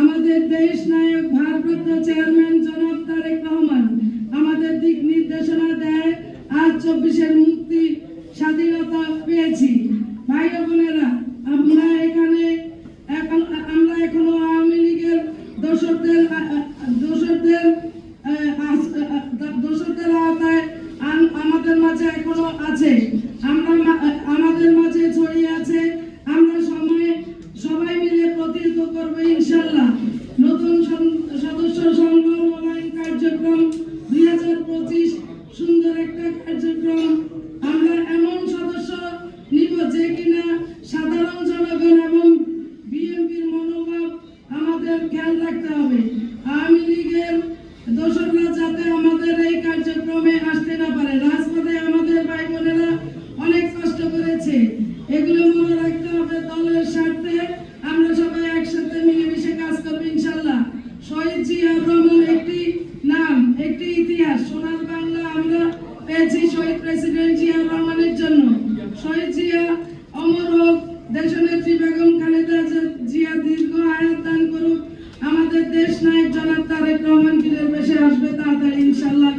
আমাদের দেশ নায়ক, ভারপ্রাপ্ত চেয়ারম্যান জনাব তারেক রহমান আমাদের দিক নির্দেশনা দেয়, আজ চব্বিশের মুক্তি স্বাধীনতা পেয়েছি। ভাই বোনেরা, আমরা এখানে এখন, আমরা এখনও আওয়ামী লীগের দোষরদের দোষরদের করব ইনশাল্লাহ নতুন সদস্য সংগ্রহ নবায়ন কার্যক্রম দুই হাজার পঁচিশ, সুন্দর একটা কার্যক্রম। আমরা এমন সদস্য নিব যে কিনা সাধারণ জনগণ এবং বিএনপির মনোভাব আমাদের খেয়াল রাখতে হবে। আওয়ামী লীগের দোসররা যাতে আমাদের এই কার্যক্রমে আসতে না পারে রাজপথে আমাদের ভাই বোনেরা অনেক কষ্ট করেছে এগুলো মনে রাখতে হবে দলের স্বার্থে আমরা সবাই একসাথে মিলেমিশে কাজ করব ইনশাল্লাহ শহীদ জিয়া রহমান একটি নাম, একটি ইতিহাস। সোনার বাংলা আমরা পেয়েছি শহীদ প্রেসিডেন্ট জিয়া রহমানের জন্য। শহীদ জিয়া অমর হোক, দেশনেত্রী বেগম খালেদা জিয়া দীর্ঘ আয়াত দান করুক। আমাদের দেশ নায়ক জনাব তারেক রহমান গিরের বেশে আসবে তাড়াতাড়ি ইনশাল্লাহ